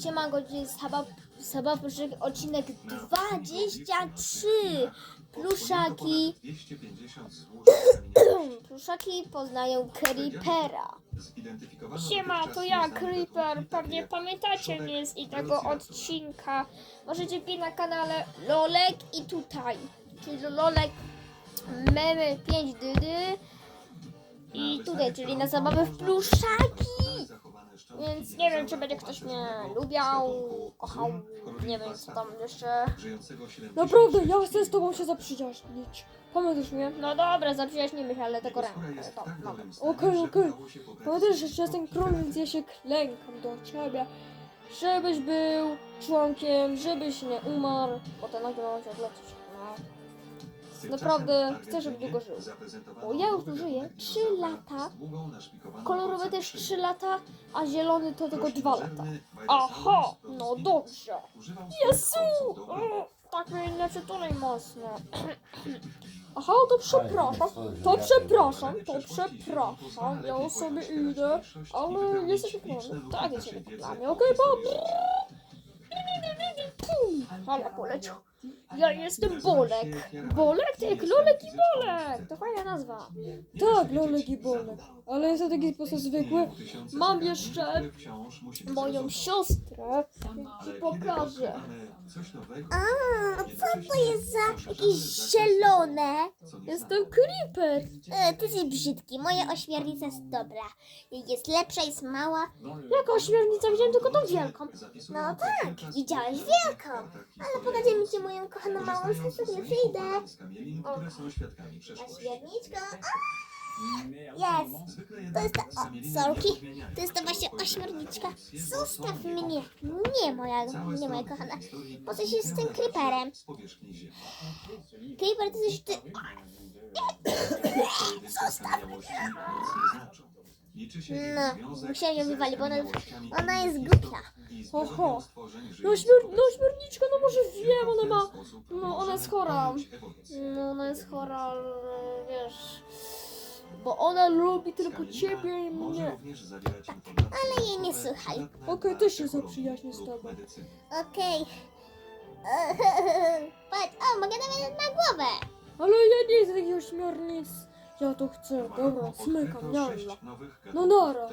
Siema godzin Saba, Saba Pruszek, odcinek 23. Pluszaki, 250 zł. pluszaki poznają Creepera. Siema, to ja, Creeper. Pewnie pamiętacie mnie z innego odcinka. Możecie wbić na kanale Lolek i tutaj. Czyli Lolek Memy 5 dydy i tutaj, czyli na zabawę w pluszaki. Więc nie wiem, czy będzie ktoś mnie lubiał, kochał, nie wiem co tam jeszcze. Naprawdę, ja chcę z tobą się zaprzyjaźnić. Pamiętasz mnie? No dobra, zaprzyjaźnimy się, ale tego rękę. To, no. Okej, okej. Pamiętasz, że jestem królem, więc ja się klękam do ciebie. Żebyś był członkiem, żebyś nie umarł. Potem nagle mam się odlecieć. No. Naprawdę chcę, żeby długo żył. Bo ja już żyję 3 lata, Kolorowe też 3 lata, a zielony to tylko 2 lata. Aha, no dobrze. Jezu! O, tak mnie nie przytulej mocno. Aha, to przepraszam. To przepraszam, to przepraszam. Ja sobie idę, ale jesteś królem. Tak, jest się dla mnie. Okej, pa. Ale poleciał. Ja jestem Bolek. Bolek? To jak Lolek i Bolek. To fajna nazwa. Tak, Lolek i Bolek. Ale jestem taki sposób zwykły. Mam jeszcze moją siostrę. Ci pokażę. A, Co to jest za jakieś zielone? Jestem Creeper. E, ty jesteś brzydki, moja ośmiornica jest dobra. Jest lepsza, jest mała. Jaka ośmiornica? Widziałem tylko tą wielką. No tak, widziałeś wielką. Ale pokażę mi cię moją kochaną małą siostrę, nie przyjdę. Ośmiorniczko. Jest. To jest ta, o, sorki. To jest ta właśnie ośmiorniczka. Zostaw mnie. Nie moja, nie moja kochana. Po co się z tym creeperem? Creeper, ty jesteś ty. Zostaw No, musiałem ją wywalić, bo ona, ona jest głupia. Oho. No, śmior- no śmiorniczka, no może wiem, ona ma... No ona jest chora. No ona jest chora, ale wiesz... Bo ona lubi tylko ciebie i mnie. Ale jej nie słuchaj. Okej, też się zaprzyjaźnię z tobą. Okej. Patrz, o, mogę nawet na głowę. Ale ja nie chcę takich ośmiornic. Ja to chcę. Dobra, smykam, jalla. No nara.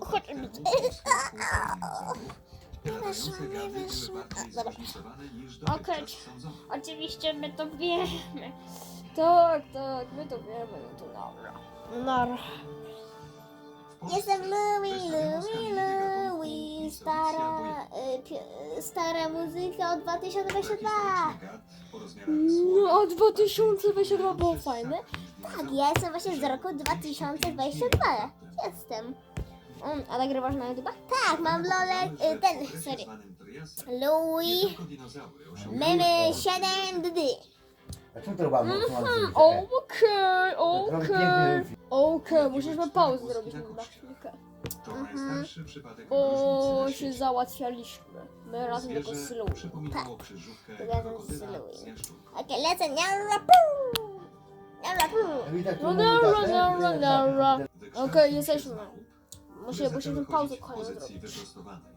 Chodź Nie weszło, nie weszło. Dobra. Okej. Oczywiście my to wiemy. Tak, tak, my to wiemy, no to dobra. No nara. Jestem Louis, Louis, Louis. Stara, y, stara muzyka od 2022. No a 2022 było fajne. Tak, ja jestem właśnie z roku 2022. Jestem. Um, a nagrywasz na YouTube? Tak, mam lolek, y, ten, sorry. Louis, memy 7 dd. A czemu to robiamy? Mhm, Okej, okej. Okej, musimy pauzę zrobić na chwilkę. Bo się załatwialiśmy. My razem tylko z Louis. Razem z Louis. Okej, lecę, niara, puu. Niara, puu. No nara, nara, nara. Okej, jesteśmy. Muszę, musimy pauzę kolejną zrobić.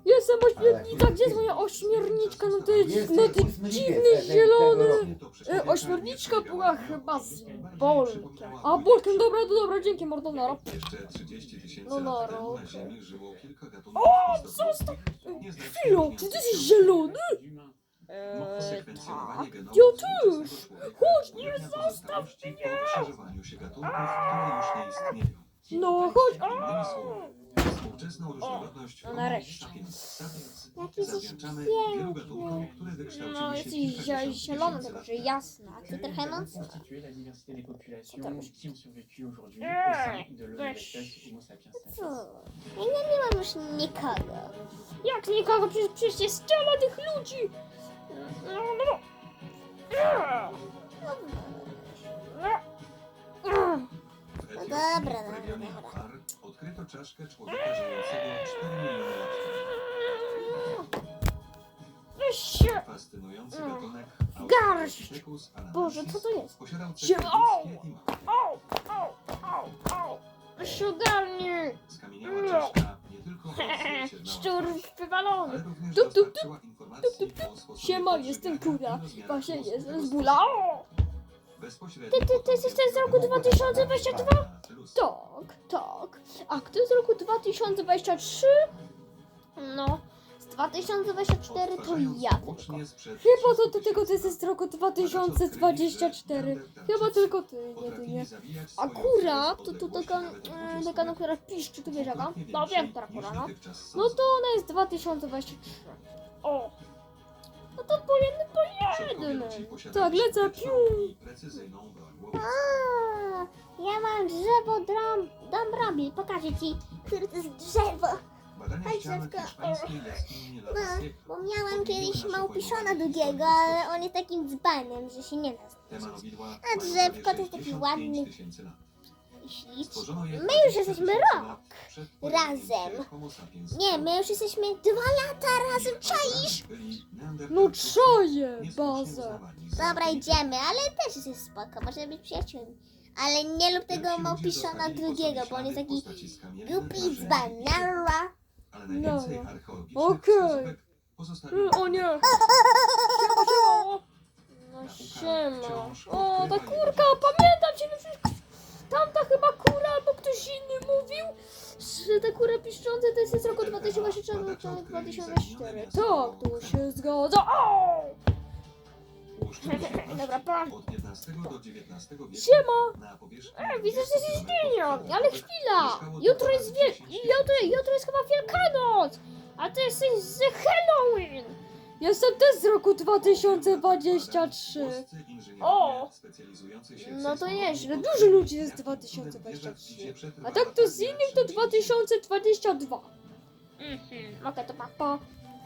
Jestem ośmiornica, gdzie jest moja ośmiorniczka? No ty, no ty dziwny zielony. E, ośmiorniczka była chyba z Bolkiem. A Bolkiem, dobra, to dobra, dzięki Mordonara. Jeszcze 30 tysięcy No, no, lat temu no, na okej. Ziemi żyło kilka gatunków O, zostaw! Nieznacznie Chwila, czy ty jesteś zielony? No, Eee, tak. Ja też. Chodź, nie zostaw mnie. się gatunków, które już nie istnieją. No, chodź. Innymi słowy, współczesną różnorodność no Homo nareszcie. sapiens sapiens Jaki zawdzięczamy wielu gatunkom, które wykształciły No, się zie- zielony, tylko że jasny. A ty trochę sapiens Co? Ja nie, mam już nikogo. Jak nikogo, przecież, przecież jest tyle tych ludzi. No, no, no. W No dobra, odkryto czaszkę człowieka żyjącego 4 miliony lat temu. Fascynujący Mm. gatunek Garść! Boże, co to jest? Posiadał cechy ludzkie i ma. Au, au, au, au. Weź się ogarnij. Skamieniała czaszka nie tylko Szczur wywalony. Tup, tup, tup, informacji o sposobie Siema, jestem kura. Właśnie jestem z bula. O! Ty, ty, ty jesteś z roku 2022? Tak, tak. A kto z roku 2023? No, z 2024 to ja tylko. Chyba to do tego ty jesteś z roku 2024. Chyba tylko ty, jedynie. A kura, to, to taka, mm, taka, no, która piszczy, tu wiesz jaka? No wiem, która kura, no. No to ona jest 2023. O! No to po jednym, po jednym. Tak, lecę, piu. A, mam drzewo dram, Dambrabil. Pokażę ci, które to jest drzewo. Chodź, dziecko. No, bo miałam kiedyś małpiszona długiego, ale on jest takim dzbanem, że się nie da. A drzewko to jest taki ładny Ślicz. My już jesteśmy rok razem. Nie, my już jesteśmy dwa lata razem, czaisz? No czaję, bazę. Dobra, idziemy, ale też jest spoko, możemy być przyjaciółmi. Ale nie lub tego małpiszona drugiego, bo on jest taki głupi dzban. Nara. No. Okej. Mm, O nie. Siema, siema. No siema. O, ta kurka, pamiętam cię, no przecież tamta chyba kura albo ktoś inny mówił, że ta kura piszcząca to jest z roku 2024 to 2024. Tak, to się zgadza. O! Dobra, pa. Od 15 do 19 wieku Siema. na powierzchni E, widzę, że się zmienia, ale chwila. Jutro jest wie... jutro, jutro jest chyba Wielkanoc. A ty jesteś z Halloween. Jestem też z roku 2023. O! No to nieźle, dużo ludzi jest 2023. A tak to z innych to 2022. Mhm. Okej, to papa.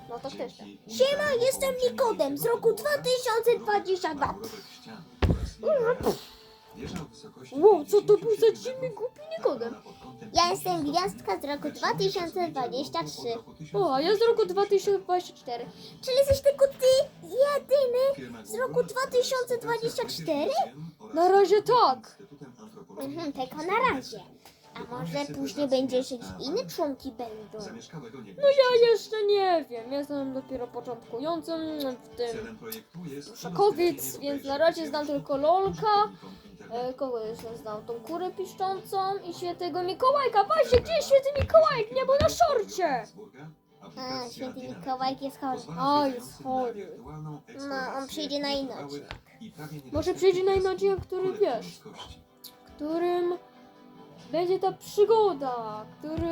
No to też. Siema, jestem Nikodem z roku 2022. Wow, co to był za dziwny głupi Nikodem? Ja jestem gwiazdka z roku 2023. O, a ja z roku 2024. Czyli jesteś tylko ty, jedyny z roku 2024? Na razie tak. Mhm, tylko na razie. A może później będzie jakieś inne członki będą? No ja jeszcze nie wiem, jestem dopiero początkującym w tym Szakowic, więc na razie znam tylko Lolka. E, kogo jeszcze znam? Tą kurę piszczącą i świętego Mikołajka. Właśnie, gdzie jest święty Mikołajek? Nie, bo na szorcie. A, święty Mikołajek jest chory. A, jest chory. No, on przyjdzie na inny odcinek. Może przyjdzie na inny odcinek, który wiesz. którym będzie ta przygoda, który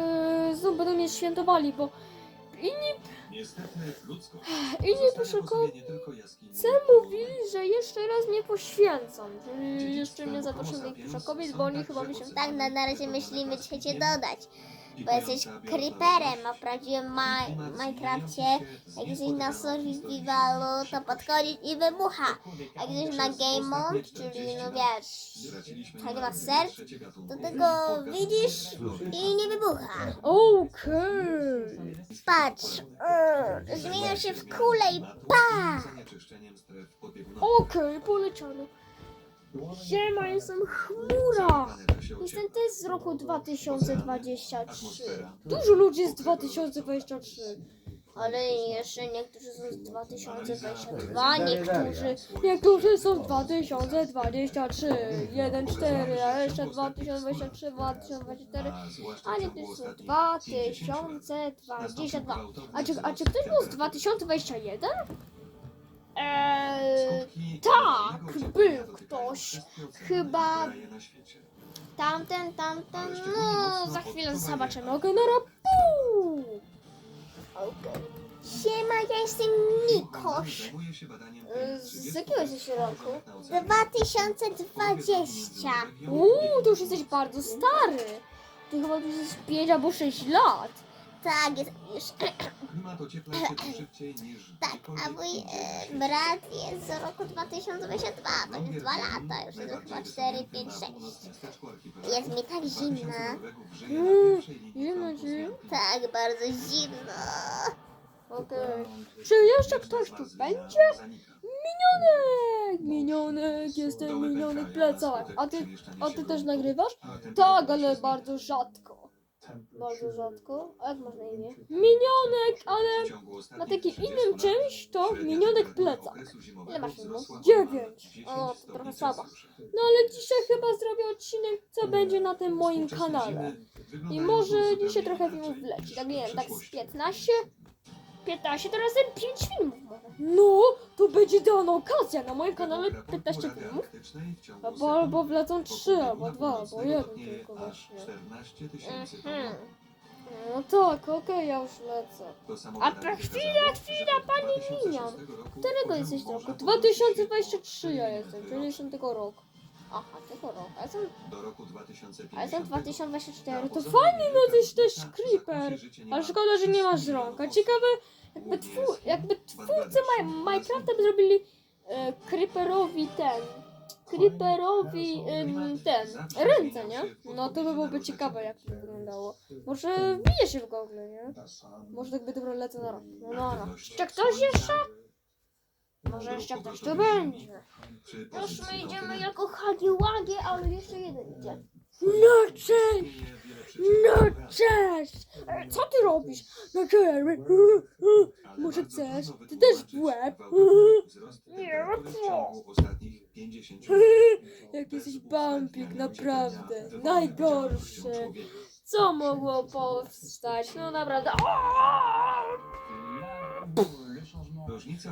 znów będą mnie świętowali, bo inni, inni Pyszakowice mówili, że jeszcze raz mnie poświęcą, czyli jeszcze mnie zaproszą do Pyszakowic, bo oni chyba myślą, Tak, na, na razie myślimy, czy cię dodać. Bo jesteś creeperem, a w prawdziwym ma Minecrafcie, jak jesteś na survivalu, to podchodzisz i wybucha. A jak jesteś na game mode, czyli no wiesz, tak ma serc, to tego widzisz i nie wybucha. okej, Patrz, zmienia się w kulę i pa! okej, poleciano. Siema, jestem chmura. Jestem też z roku 2023. Dużo ludzi jest z 2023. Ale jeszcze niektórzy są z 2022, niektórzy... Niektórzy są 2023, 1, 4, a jeszcze 2023, 2024, a niektórzy są 2022. A czy, a czy ktoś był z 2021? Eee, Tak, był ktoś. Chyba tamten, tamten, no za chwilę zobaczymy. Okej, na rapu! Siema, ja jestem Nikoś. Z jakiego jesteś roku? 2020. Uuu, to już jesteś bardzo stary. Ty chyba już jesteś 5 albo 6 lat. Tak, jest już. Tak, a mój e, brat jest z roku 2022, to już 2 lata, już jest chyba 4, 5, 6. Jest mi tak zimno. Mm, zimno ci. Tak, bardzo zimno. Okej. Czy jeszcze ktoś tu będzie? Minionek! Minionek, jestem minionek plecak. A ty, a ty też nagrywasz? Tak, ale bardzo rzadko. Bardzo rzadko. A jak masz na imię? Minionek, ale na takim 30 innym czymś to minionek plecak. Ile masz minut? Dziewięć. 10 O, to trochę. Celsjusza. No ale dzisiaj chyba zrobię odcinek, co będzie na tym moim kanale. I może dzisiaj trochę filmów wleci. Tak nie wiem, tak z przeszłości. 15? 15 to razem 5 filmów może. No, to będzie idealna okazja na moim kanale Według 15 raportu Rady filmów. Albo, albo wlecą wokół 3, albo bieguna 2, albo północnego 1 topnieje tylko właśnie. 14 tysięcy Mhm. No tak, okej, ja już lecę. A to chwila, chwila, pani 2006 Minion. Którego jesteś roku? podnosi się 2023 ja jestem, 4 czyli metry jestem tego roku. Aha, tego roku. A jestem, Do roku 2050. a jestem 2024. To fajnie, no to jest też creeper. Ale Ale szkoda, że nie masz rąk. A ciekawe, jakby, twu, jakby twórcy Mi- Minecrafta by zrobili e, creeperowi ten. Creeperowi ten. Ręce, nie? No to by byłoby ciekawe, jak to wyglądało. Może wbije się w Google, nie? Może tak by dobro lecę na rok. No, no, no. Czy ktoś jeszcze? Może jeszcze ktoś tu będzie. Już my idziemy jako hagiłagie, ale jeszcze jeden idzie. No cześć! No cześć! E, Co ty robisz? No cześć! Może chcesz? Ty też w łeb? Nie, Jak jesteś bampik, naprawdę. Najgorszy. Co mogło powstać? No naprawdę.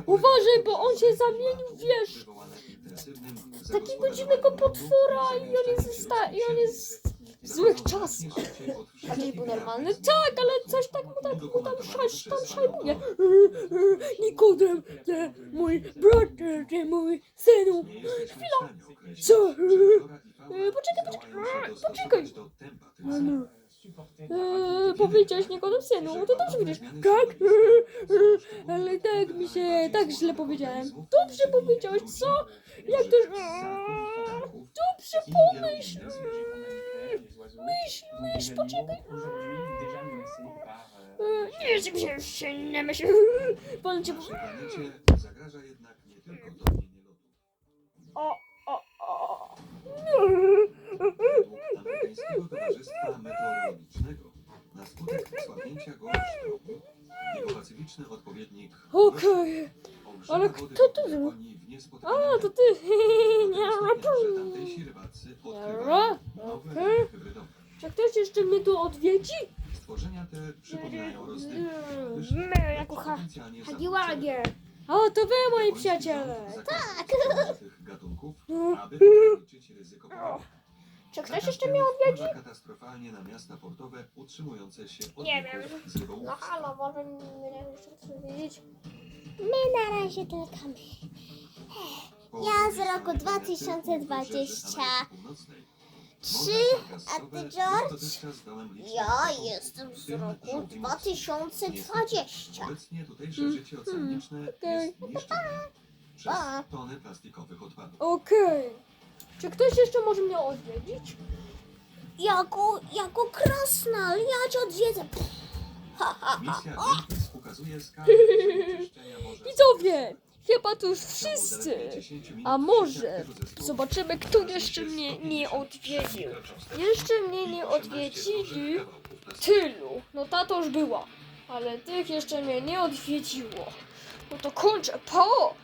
Uważaj, bo on się zamienił, wiesz, w takiego dziwnego potwora i on jest, sta- i on jest w złych czasach. A kiedyś był normalny? Tak, ale coś tak mu tak mu tam, szaj, tam szajmuje. Nikodem, ty mój brat, ty mój synu. Chwila! Co? E, Poczekaj, poczekaj, poczekaj. No, no. Eee, powiedziałeś synu, no to dobrze widzisz. Tak? Eee, ale tak mi się, tak źle powiedziałem. Dobrze powiedziałeś, co? Jak to... Eee, Dobrze pomyśl. Myśl, myśl, poczekaj. Eee, Nie jestem się nie myśl. Pan cię... Zagraża jednak nie tylko topnienie lodu. O, o, o. Towarzystwa Meteorologicznego na skutek słabnięcia Goldstreamu jego pacyficzny odpowiednik Okej. olbrzyma ale wody kto to wpływa zrobił? oni w niespotykanym A, to ty. Nie, stopniu, że tamtejsi rybacy Dobra, odkrywają nowe okej. ryby hybrydowe. Czy ktoś jeszcze mnie tu odwiedzi? Stworzenia te przypominają rozrywki, gdyż My jako ha potencjalnie hagiłagie. O, to wy moi przyjaciele. Tak! tych gatunków, aby ograniczyć ryzyko pożarów. Czy ktoś jeszcze mnie odwiedzi? katastrofalnie na miasta portowe utrzymujące się od Nie wieków wiem. z rybołówstwa. No halo, może nie jeszcze chcę wiedzieć. My na razie czekamy. Po Ja z roku stronie planety, 2020. Ameryki Północnej, Trzy, a ty, George? Ja jestem z roku żółwi morscy. 2020. Obecnie tutejsze życie oceaniczne okej. jest niszczone przez Pa. tony plastikowych odpadów. Okej. Czy ktoś jeszcze może mnie odwiedzić? Jako, jako krasnal, ja cię odwiedzę. Ha, ha, ha. Misja skalę morza. Widzowie, chyba to już wszyscy. zaledwie 10 minut A może zobaczymy, kto jeszcze mnie nie odwiedził. Jeszcze mnie nie odwiedzili tylu. No ta to już była. Ale tych jeszcze mnie nie odwiedziło. No to kończę. Po!